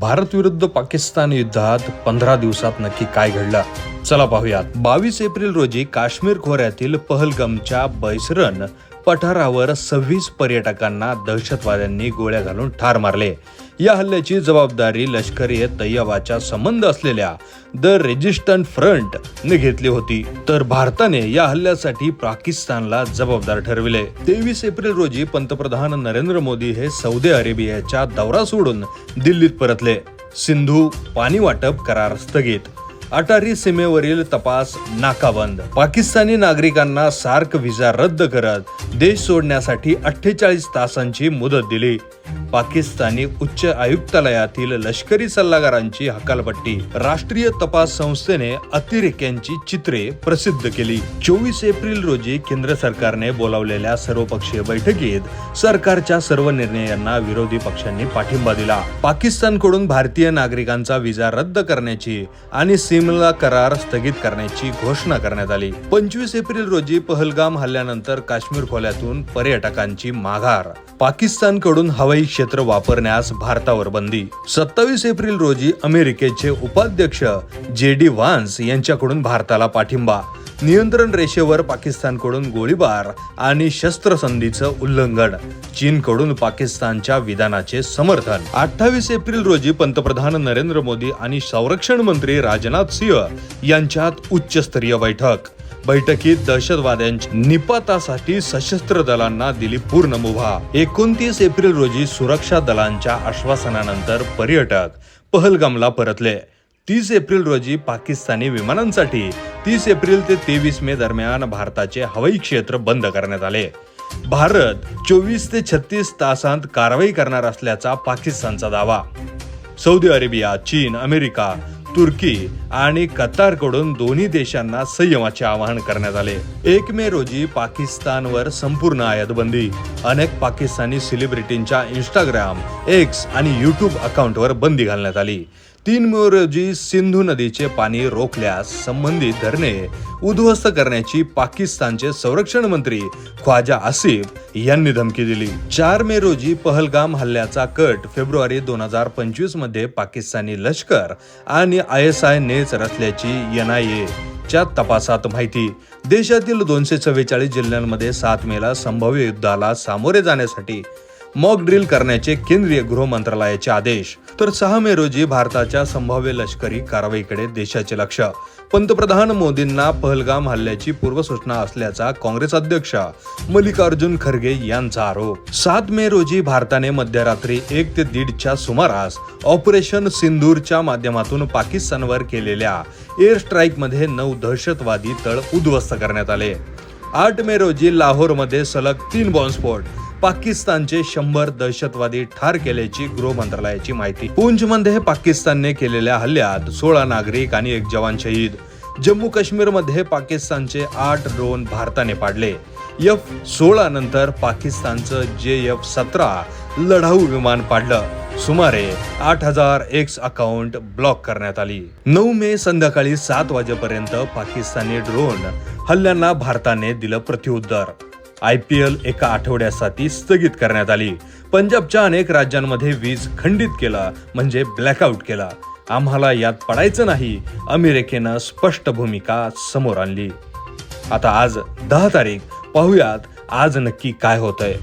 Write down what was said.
भारत विरुद्ध पाकिस्तान युद्धात पंधरा दिवसात नक्की काय घडलं? चला पाहूयात. बावीस एप्रिल रोजी काश्मीर खोऱ्यातील पहलगमच्या बैसरन पठारावर सव्वीस पर्यटकांना दहशतवाद्यांनी गोळ्या घालून ठार मारले. या हल्ल्याची जबाबदारी लष्करी तय्यबाच्या संबंध असलेल्या द रेजिस्टंट फ्रंट ने घेतली होती. तर भारताने या हल्ल्यासाठी पाकिस्तानला जबाबदार ठरविले. तेवीस एप्रिल रोजी पंतप्रधान नरेंद्र मोदी हे सौदी अरेबियाच्या दौरा सोडून दिल्लीत परतले. सिंधू पाणी वाटप करार स्थगित. अटारी सीमेवरील तपास नाकाबंद. पाकिस्तानी नागरिकांना सार्क व्हिसा रद्द करत देश सोडण्यासाठी अठ्ठेचाळीस तासांची मुदत दिली. पाकिस्तानी उच्च आयुक्तालयातील लष्करी सल्लागारांची हकालपट्टी. राष्ट्रीय तपास संस्थेने अतिरेक्यांची चित्रे प्रसिद्ध केली. चोवीस एप्रिल रोजी केंद्र सरकारने बोलावलेल्या सर्वपक्षीय बैठकीत सरकारच्या सर्व निर्णयांना विरोधी पक्षांनी पाठिंबा दिला. पाकिस्तानकडून भारतीय नागरिकांचा विजा रद्द करण्याची आणि सिमला करार स्थगित करण्याची घोषणा करण्यात आली. पंचवीस एप्रिल रोजी पहलगाम हल्ल्यानंतर काश्मीर खोल्यातून पर्यटकांची माघार. पाकिस्तानकडून हवाई क्षेत्र वापरण्यास भारतावर बंदी. सत्तावीस एप्रिल रोजी अमेरिकेचे उपाध्यक्ष जे डी व्हान्स यांच्याकडून भारताला पाठिंबा. नियंत्रण रेषेवर पाकिस्तानकडून गोळीबार आणि शस्त्रसंधीचं उल्लंघन. चीनकडून पाकिस्तानच्या विधानाचे समर्थन. अठ्ठावीस एप्रिल रोजी पंतप्रधान नरेंद्र मोदी आणि संरक्षण मंत्री राजनाथ सिंह यांच्यात उच्चस्तरीय बैठक. बैठकीत दहशतवाद्यांच्या निपातासाठी सशस्त्र दलांना दिली पूर्ण मुभा. एकोणतीस एप्रिल रोजी सुरक्षा दलांच्या आश्वासनानंतर पर्यटक पहलगामला परतले. तीस एप्रिल रोजी पाकिस्तानी विमानांसाठी तीस एप्रिल ते तेवीस मे दरम्यान भारताचे हवाई क्षेत्र बंद करण्यात आले. भारत चोवीस ते छत्तीस तासांत कारवाई करणार असल्याचा पाकिस्तानचा दावा. सौदी अरेबिया चीन अमेरिका तुर्की आणि कतारकडून दोन्ही देशांना संयमाचे आवाहन करण्यात आले. एक मे रोजी पाकिस्तानवर संपूर्ण आयातबंदी. अनेक पाकिस्तानी सेलिब्रिटींच्या इंस्टाग्राम एक्स आणि युट्यूब अकाउंटवर बंदी घालण्यात आली. तीन मे रोजी सिंधू नदीचे पाणी रोखल्यास संबंधित धरणे उद्ध्वस्त करण्याची पाकिस्तानचे संरक्षण मंत्री ख्वाजा आसिफ यांनी धमकी दिली. चार मे रोजी पहलगाम हल्ल्याचा कट फेब्रुवारी दोन हजार पंचवीसमध्ये पाकिस्तानी लष्कर आणि आय एस आय नेच रचल्याची एन आय ए च्या तपासात माहिती. देशातील दोनशे चव्वेचाळीस जिल्ह्यांमध्ये सात मेला संभाव्य युद्धाला सामोरे जाण्यासाठी मॉक ड्रिल करण्याचे केंद्रीय गृह मंत्रालयाचे आदेश. तर सहा मे रोजी भारताच्या संभाव्य लष्करी कारवाईकडे देशाचे लक्ष. पंतप्रधान मोदींना पहलगाम हल्ल्याची पूर्वसूचना असल्याचा काँग्रेस अध्यक्ष मल्लिकार्जुन खरगे यांचा आरोप. सात मे रोजी भारताने मध्यरात्री एक ते दीडच्या सुमारास ऑपरेशन सिंदूरच्या माध्यमातून पाकिस्तानवर केलेल्या एअर स्ट्राईकमध्ये नऊ दहशतवादी तळ उद्ध्वस्त करण्यात आले. आठ मे रोजी लाहोरमध्ये सलग तीन बॉम्बस्फोट पाकिस्तानचे शंभर दहशतवादी ठार केल्याची गृह मंत्रालयाची माहिती. पूंचमध्ये पाकिस्तानने केलेल्या हल्ल्यात सोळा नागरिक आणि एक जवान शहीद. जम्मू काश्मीरमध्ये पाकिस्तानचे आठ ड्रोन भारताने पाडले. एफ सोळा नंतर पाकिस्तानचं जे एफ सतरा लढाऊ विमान पाडलं. सुमारे आठ हजार एक्स अकाउंट ब्लॉक करण्यात आली. नऊ मे संध्याकाळी सात वाजेपर्यंत पाकिस्तानी ड्रोन हल्ल्यांना भारताने दिलं प्रत्युत्तर. आय पी एल एका आठवड्यासाठी स्थगित करण्यात आली. पंजाबच्या अनेक राज्यांमध्ये वीज खंडित केला म्हणजे ब्लॅकआउट केला. आम्हाला यात पडायचं नाही अमेरिकेनं स्पष्ट भूमिका समोर आणली. आता आज दहा तारीख पाहूयात आज नक्की काय होतंय.